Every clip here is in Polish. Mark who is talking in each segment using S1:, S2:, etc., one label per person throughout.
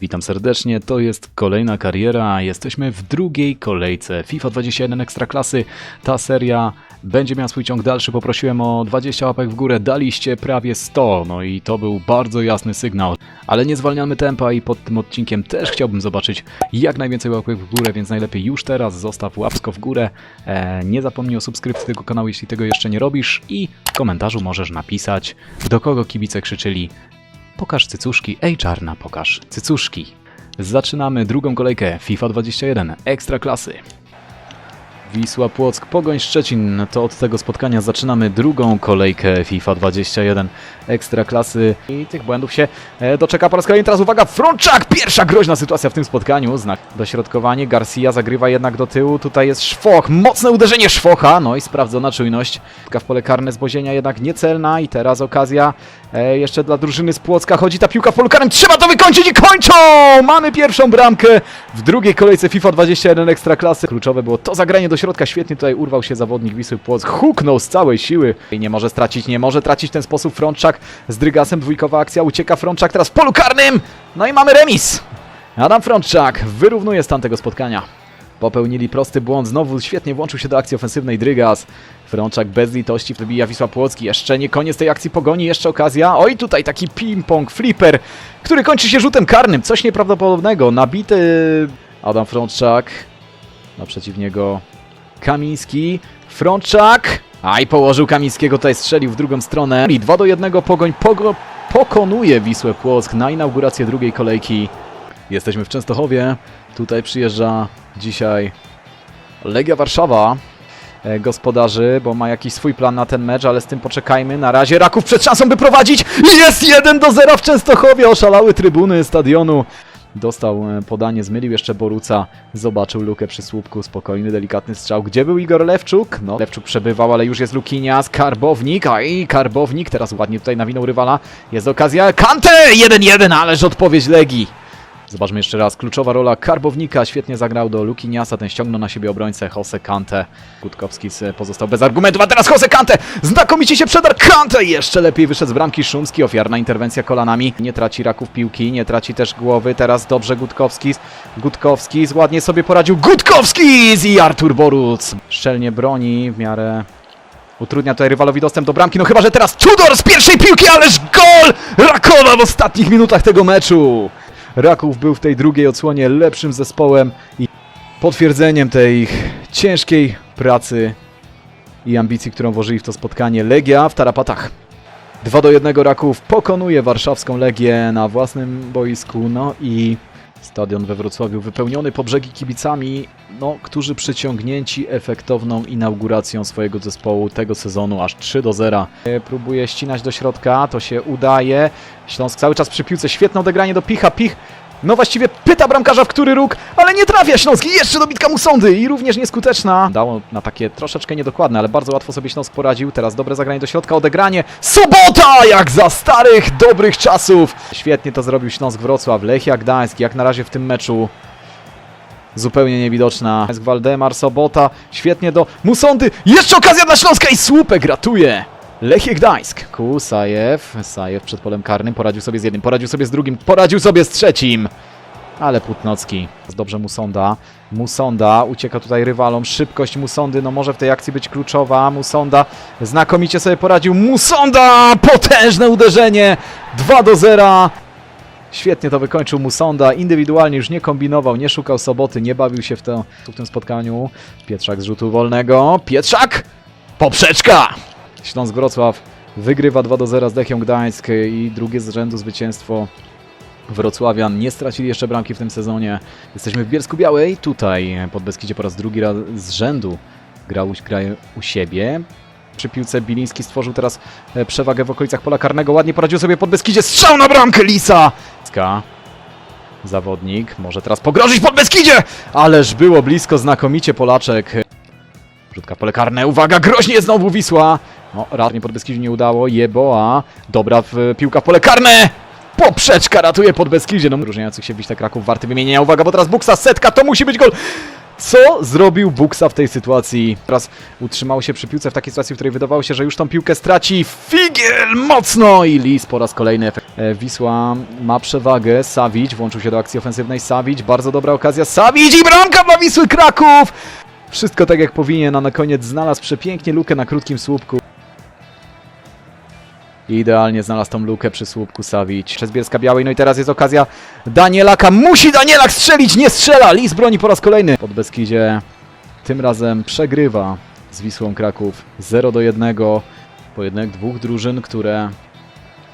S1: Witam serdecznie, to jest kolejna kariera. Jesteśmy w drugiej kolejce FIFA 21 Ekstraklasy. Ta seria będzie miała swój ciąg dalszy. Poprosiłem o 20 łapek w górę, daliście prawie 100. No i to był bardzo jasny sygnał. Ale nie zwalniamy tempa i pod tym odcinkiem też chciałbym zobaczyć jak najwięcej łapek w górę, więc najlepiej już teraz zostaw łapsko w górę. E, nie zapomnij o subskrypcji tego kanału, jeśli tego jeszcze nie robisz i w komentarzu możesz napisać do kogo kibice krzyczyli Pokaż cycuszki, ej czarna, pokaż cycuszki. Zaczynamy drugą kolejkę FIFA 21 Ekstra klasy. Wisła Płock, Pogoń Szczecin. To od tego spotkania zaczynamy drugą kolejkę FIFA 21 Ekstra klasy. I tych błędów się e, doczeka po raz kolejny. Teraz uwaga, Frączak! Pierwsza groźna sytuacja w tym spotkaniu. Znak dośrodkowanie. Garcia zagrywa jednak do tyłu. Tutaj jest Szwoch. Mocne uderzenie Szwocha. No i sprawdzona czujność. Piłka w pole karne z Bozienia jednak niecelna. I teraz okazja e, jeszcze dla drużyny z Płocka. Chodzi ta piłka w polu karnym. Trzeba to wykończyć i kończą! Mamy pierwszą bramkę w drugiej kolejce FIFA 21 Ekstraklasy. Kluczowe było to zagranie do środka. Świetnie tutaj urwał się zawodnik Wisły Płock. Huknął z całej siły. I nie może stracić, nie może tracić w ten sposób Frączak z Drygasem. Dwójkowa akcja. Ucieka Frączak teraz w polu karnym. No i mamy remis. Adam Frączak wyrównuje stan tego spotkania. Popełnili prosty błąd, znowu świetnie włączył się do akcji ofensywnej Drygas. Frączak bez litości wybija Wisła Płocki. Jeszcze nie koniec tej akcji pogoni, jeszcze okazja. Oj, tutaj taki ping-pong, flipper, który kończy się rzutem karnym. Coś nieprawdopodobnego. Nabity Adam Frączak. Naprzeciw niego Kamiński. Frączak. Aj, położył Kamińskiego, tutaj strzelił w drugą stronę. I 2 do 1 pogoń pogo pokonuje Wisłę Płock na inaugurację drugiej kolejki. Jesteśmy w Częstochowie. Tutaj przyjeżdża dzisiaj Legia Warszawa, e, gospodarzy, bo ma jakiś swój plan na ten mecz, ale z tym poczekajmy. Na razie Raków przed szansą, by prowadzić. Jest 1 do 0 w Częstochowie. Oszalały trybuny stadionu. Dostał e, podanie, zmylił jeszcze Boruca, zobaczył lukę przy słupku, spokojny, delikatny strzał. Gdzie był Igor Lewczuk? No, Lewczuk przebywał, ale już jest Lukinias, Karbownik, a i Karbownik teraz ładnie tutaj nawinął rywala. Jest okazja, Kante! 1-1, ależ odpowiedź Legii. Zobaczmy jeszcze raz. Kluczowa rola Karbownika. Świetnie zagrał do Lukiniasa. Ten ściągnął na siebie obrońcę Jose Kante. Gutkowski pozostał bez argumentów, a teraz Jose Kante! Znakomicie się przedarł Kante! Jeszcze lepiej wyszedł z bramki Szumski. Ofiarna interwencja kolanami. Nie traci raków piłki, nie traci też głowy. Teraz dobrze Gutkowski. Gutkowski ładnie sobie poradził. Gutkowski i Artur Boruc. Szczelnie broni w miarę Utrudnia tutaj rywalowi dostęp do bramki, no chyba, że teraz Tudor z pierwszej piłki, ależ gol Rakowa w ostatnich minutach tego meczu. Raków był w tej drugiej odsłonie lepszym zespołem i potwierdzeniem tej ich ciężkiej pracy i ambicji, którą włożyli w to spotkanie. Legia w tarapatach. 2 do 1 Raków pokonuje warszawską Legię na własnym boisku, no i stadion we Wrocławiu wypełniony po brzegi kibicami, no, którzy przyciągnięci efektowną inauguracją swojego zespołu tego sezonu aż 3 do 0. E, Próbuje ścinać do środka, to się udaje. Śląsk cały czas przy piłce, świetne odegranie do Picha, Pich no właściwie pyta bramkarza w który róg, ale nie trafia Śląsk i jeszcze dobitka Musondy i również nieskuteczna. Dało na takie troszeczkę niedokładne, ale bardzo łatwo sobie Śląsk poradził. Teraz dobre zagranie do środka, odegranie. Sobota! Jak za starych, dobrych czasów! Świetnie to zrobił Śląsk Wrocław. Lechia Gdańsk, jak na razie w tym meczu zupełnie niewidoczna. Jest Waldemar Sobota, świetnie do Musondy. Jeszcze okazja dla Śląska i słupek ratuje. Lechie Gdańsk. Ku Sajew. Sajew przed polem karnym. Poradził sobie z jednym, poradził sobie z drugim, poradził sobie z trzecim. Ale Putnocki. Dobrze Musonda. Musonda ucieka tutaj rywalom. Szybkość Musondy, no może w tej akcji być kluczowa. Musonda znakomicie sobie poradził. Musonda! Potężne uderzenie! 2 do 0. Świetnie to wykończył Musonda, indywidualnie już nie kombinował, nie szukał soboty, nie bawił się w, to, w tym spotkaniu. Pietrzak z rzutu wolnego, Pietrzak! Poprzeczka! Śląsk Wrocław wygrywa 2 do 0 z Lechią Gdańsk i drugie z rzędu zwycięstwo Wrocławian. Nie stracili jeszcze bramki w tym sezonie. Jesteśmy w Bielsku Białej, tutaj pod Beskidzie po raz drugi raz z rzędu grał, grał u siebie. Przy piłce Biliński stworzył teraz e, przewagę w okolicach pola karnego. Ładnie poradził sobie pod Beskidzie. Strzał na bramkę Lisa! Ska. Zawodnik może teraz pogrozić pod Beskidzie! Ależ było blisko, znakomicie Polaczek. Rzutka pole karne, uwaga, groźnie znowu Wisła. No, raz nie pod Beskidzie nie udało, Jeboa. Dobra w, piłka w pole karne! Poprzeczka ratuje pod Beskidzie. No, różniających się Wiśle Kraków warty wymienienia. Uwaga, bo teraz Buksa, setka, to musi być gol! Co zrobił Buksa w tej sytuacji? Teraz utrzymał się przy piłce w takiej sytuacji, w której wydawało się, że już tą piłkę straci. Figiel mocno i Lis po raz kolejny efekt. E, Wisła ma przewagę. Savic włączył się do akcji ofensywnej. Savic, bardzo dobra okazja. Savic i bramka dla Wisły Kraków! Wszystko tak jak powinien, a na koniec znalazł przepięknie lukę na krótkim słupku. Idealnie znalazł tą lukę przy słupku Savic. Przez Bielska Białej, no i teraz jest okazja Danielaka. Musi Danielak strzelić, nie strzela! Lis broni po raz kolejny. Pod Beskidzie tym razem przegrywa z Wisłą Kraków 0 do 1. Pojedynek dwóch drużyn, które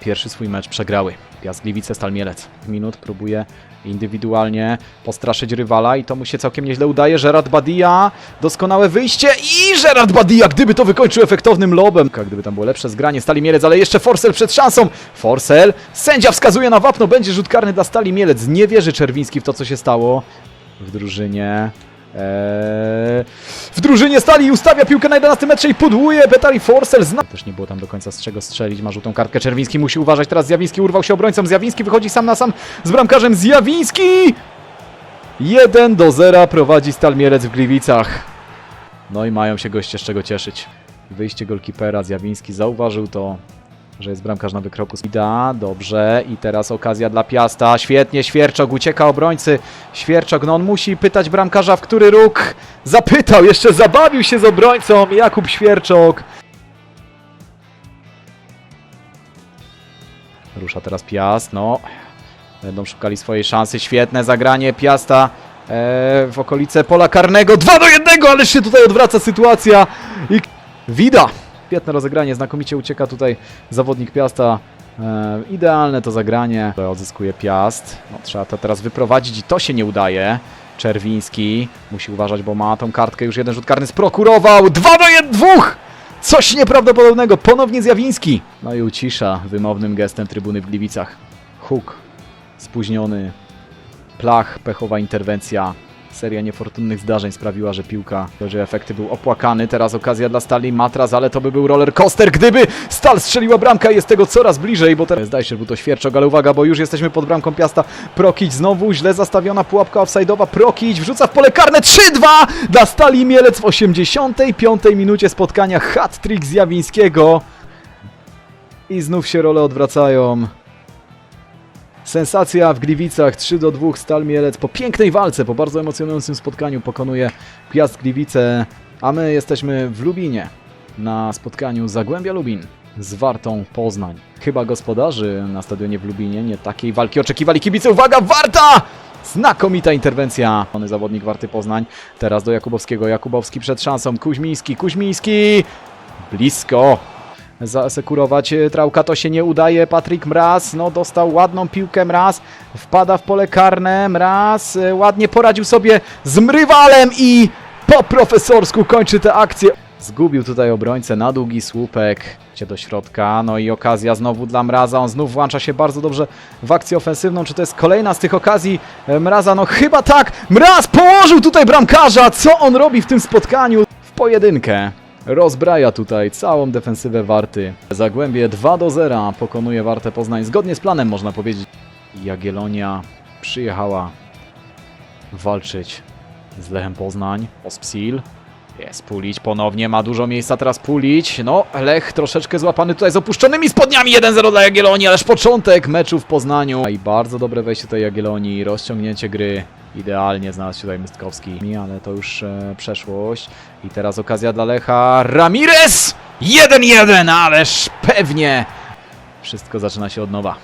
S1: pierwszy swój mecz przegrały. Piast Gliwice, Stal Mielec. Minut próbuje indywidualnie postraszyć rywala i to mu się całkiem nieźle udaje. Gerard Badia, doskonałe wyjście i Gerard Badia, gdyby to wykończył efektownym lobem. Gdyby tam było lepsze zgranie Stali Mielec, ale jeszcze Forsell przed szansą. Forsell, sędzia wskazuje na wapno, będzie rzut karny dla Stali Mielec. Nie wierzy Czerwiński w to, co się stało w drużynie. Eee, w drużynie stali i ustawia piłkę na 11 metrze i pudłuje Petali Forsell. Zna... Też nie było tam do końca z czego strzelić. Ma żółtą kartkę. Czerwiński musi uważać. Teraz Zjawiński urwał się obrońcą. Zjawiński wychodzi sam na sam z bramkarzem. Zjawiński! 1 do 0 prowadzi Stal Mielec w Gliwicach. No i mają się goście z czego cieszyć. Wyjście golkipera. Zjawiński zauważył to, że jest bramkarz na wykroku. Ida, dobrze. I teraz okazja dla Piasta. Świetnie, Świerczok ucieka obrońcy. Świerczok, no on musi pytać bramkarza, w który róg. Zapytał, jeszcze zabawił się z obrońcą. Jakub Świerczok. Rusza teraz Piast, no. Będą szukali swojej szansy. Świetne zagranie Piasta e, w okolice pola karnego. 2 do 1, ale się tutaj odwraca sytuacja. I Wida. Świetne rozegranie, znakomicie ucieka tutaj zawodnik Piasta. E, idealne to zagranie. Odzyskuje Piast. No, trzeba to teraz wyprowadzić i to się nie udaje. Czerwiński musi uważać, bo ma tą kartkę. Już jeden rzut karny sprokurował. 2 do 1, dwóch! Coś nieprawdopodobnego. Ponownie Zjawiński. No i ucisza wymownym gestem trybuny w Gliwicach. Huk spóźniony. Plach, pechowa interwencja. Seria niefortunnych zdarzeń sprawiła, że piłka, że efekty był opłakany. Teraz okazja dla Stali Matras, ale to by był roller coaster, gdyby Stal strzeliła bramka i jest tego coraz bliżej, bo teraz zdaje się, że był to Świerczok, ale uwaga, bo już jesteśmy pod bramką Piasta. Prokić znowu, źle zastawiona pułapka offside'owa. Prokić wrzuca w pole karne 3-2 dla Stali Mielec w 85 minucie spotkania. Hat-trick Zjawińskiego. I znów się role odwracają. Sensacja w Gliwicach 3 do 2 Stal Mielec po pięknej walce, po bardzo emocjonującym spotkaniu pokonuje Piast Gliwice, a my jesteśmy w Lubinie na spotkaniu Zagłębia Lubin z Wartą Poznań. Chyba gospodarzy na stadionie w Lubinie nie takiej walki oczekiwali kibice. Uwaga, Warta! Znakomita interwencja. Ony zawodnik Warty Poznań. Teraz do Jakubowskiego. Jakubowski przed szansą. Kuźmiński, Kuźmiński! Blisko zasekurować e, Trałka, to się nie udaje, Patryk Mraz, no dostał ładną piłkę. Mraz, wpada w pole karne, Mraz e, ładnie poradził sobie z Mrywalem i po profesorsku kończy tę akcję. Zgubił tutaj obrońcę na długi słupek, idzie do środka, no i okazja znowu dla Mraza, on znów włącza się bardzo dobrze w akcję ofensywną, czy to jest kolejna z tych okazji e, Mraza, no chyba tak, Mraz położył tutaj bramkarza, co on robi w tym spotkaniu? W pojedynkę. Rozbraja tutaj całą defensywę Warty. Zagłębie 2 do 0 pokonuje Wartę Poznań zgodnie z planem można powiedzieć. Jagiellonia przyjechała walczyć z Lechem Poznań. Ospsil. Jest Pulić ponownie, ma dużo miejsca teraz Pulić. No, Lech troszeczkę złapany tutaj z opuszczonymi spodniami 1-0 dla Jagiellonii, ależ początek meczu w Poznaniu. I bardzo dobre wejście tej Jagiellonii, rozciągnięcie gry. Idealnie znalazł się tutaj Mystkowski, ale to już e, przeszłość. I teraz okazja dla Lecha. Ramirez! 1-1, ależ pewnie wszystko zaczyna się od nowa.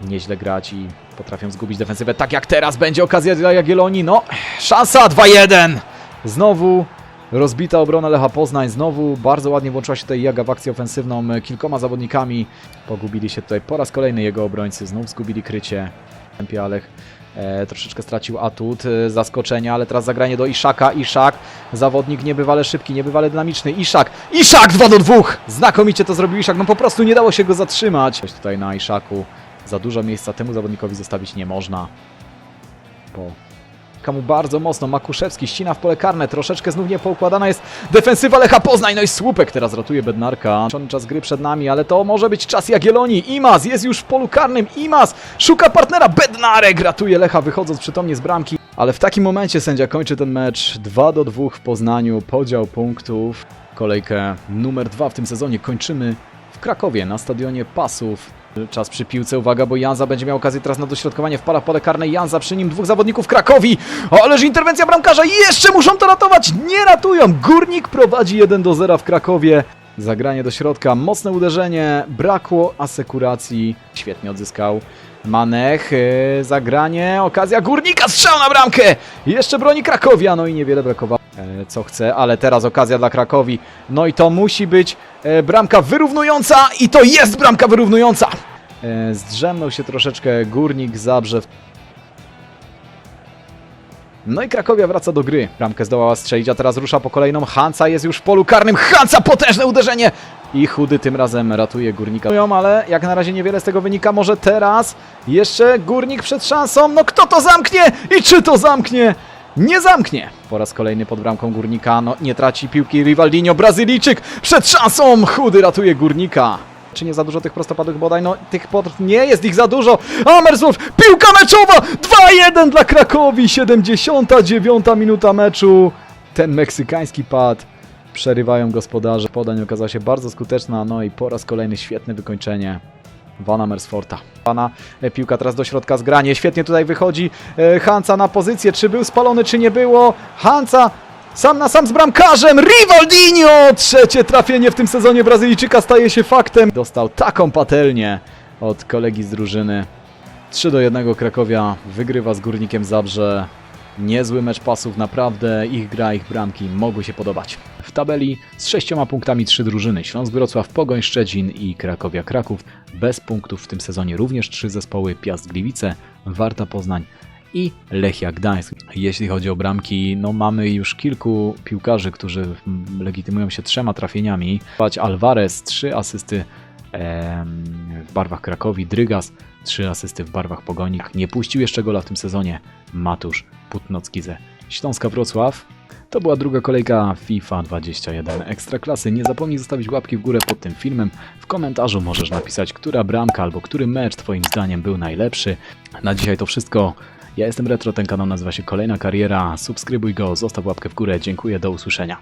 S1: Nieźle grać i potrafią zgubić defensywę. Tak jak teraz będzie okazja dla Jagiellonii. No, szansa 2-1. Znowu rozbita obrona Lecha Poznań. Znowu bardzo ładnie włączyła się tutaj Jaga w akcję ofensywną. Kilkoma zawodnikami pogubili się tutaj po raz kolejny jego obrońcy. Znów zgubili krycie. Alech e, troszeczkę stracił atut e, zaskoczenia, ale teraz zagranie do Iszaka. Iszak, zawodnik niebywale szybki, niebywale dynamiczny. Iszak, Iszak 2 do 2! Znakomicie to zrobił Iszak, no po prostu nie dało się go zatrzymać. Coś tutaj na Iszaku. Za dużo miejsca temu zawodnikowi zostawić nie można. Po Ucieka mu bardzo mocno. Makuszewski ścina w pole karne. Troszeczkę znów niepoukładana jest defensywa Lecha Poznań. No i słupek teraz ratuje Bednarka. Czas gry przed nami, ale to może być czas Jagiellonii. Imaz jest już w polu karnym. Imaz szuka partnera. Bednarek ratuje Lecha wychodząc przytomnie z bramki. Ale w takim momencie sędzia kończy ten mecz 2 do 2 w Poznaniu. Podział punktów. Kolejkę numer 2 w tym sezonie kończymy w Krakowie na stadionie Pasów. Czas przy piłce, uwaga, bo Janza będzie miał okazję teraz na dośrodkowanie, wpada w pole karne. Janza, przy nim dwóch zawodników Krakowi, ależ interwencja bramkarza, jeszcze muszą to ratować, nie ratują, Górnik prowadzi 1 do 0 w Krakowie, zagranie do środka, mocne uderzenie, brakło asekuracji, świetnie odzyskał Manech, yy, zagranie, okazja Górnika, strzał na bramkę, jeszcze broni Krakowia, no i niewiele brakowało. E, co chce, ale teraz okazja dla Krakowi. No i to musi być e, bramka wyrównująca i to jest bramka wyrównująca. E, zdrzemnął się troszeczkę Górnik Zabrzew. No i Krakowia wraca do gry. Bramkę zdołała strzelić, a teraz rusza po kolejną. Hansa jest już w polu karnym. Hansa potężne uderzenie! I chudy tym razem ratuje Górnika. Ale jak na razie niewiele z tego wynika. Może teraz jeszcze Górnik przed szansą. No kto to zamknie? I czy to zamknie? Nie zamknie! Po raz kolejny pod bramką Górnika. No nie traci piłki Rivaldinho. Brazylijczyk przed szansą. Chudy ratuje Górnika. Czy nie za dużo tych prostopadłych bodaj? No tych pod... nie jest ich za dużo. Amersworth, piłka meczowa! 2-1 dla Krakowi. 79 minuta meczu. Ten meksykański pad. Przerywają gospodarze. Podań okazała się bardzo skuteczna. No i po raz kolejny świetne wykończenie. Vana Mersforta. Pana e, piłka teraz do środka zgranie. Świetnie tutaj wychodzi e, Hansa na pozycję. Czy był spalony, czy nie było? Hansa sam na sam z bramkarzem. Rivaldinho! Trzecie trafienie w tym sezonie Brazylijczyka staje się faktem. Dostał taką patelnię od kolegi z drużyny. 3 do 1 Krakowia wygrywa z Górnikiem Zabrze. Niezły mecz pasów, naprawdę ich gra, ich bramki mogły się podobać. W tabeli z sześcioma punktami trzy drużyny Śląsk Wrocław, Pogoń Szczecin i Krakowia Kraków. Bez punktów w tym sezonie również trzy zespoły Piast Gliwice, Warta Poznań i Lechia Gdańsk. Jeśli chodzi o bramki, no mamy już kilku piłkarzy, którzy mm, legitymują się trzema trafieniami. Alvarez, trzy asysty w barwach Krakowi, Drygas, trzy asysty w barwach Pogonik. Nie puścił jeszcze gola w tym sezonie Matusz Putnocki ze Śląska Wrocław. To była druga kolejka FIFA 21 Ekstraklasy. Nie zapomnij zostawić łapki w górę pod tym filmem. W komentarzu możesz napisać, która bramka albo który mecz Twoim zdaniem był najlepszy. Na dzisiaj to wszystko. Ja jestem Retro, ten kanał nazywa się Kolejna Kariera. Subskrybuj go, zostaw łapkę w górę. Dziękuję, do usłyszenia.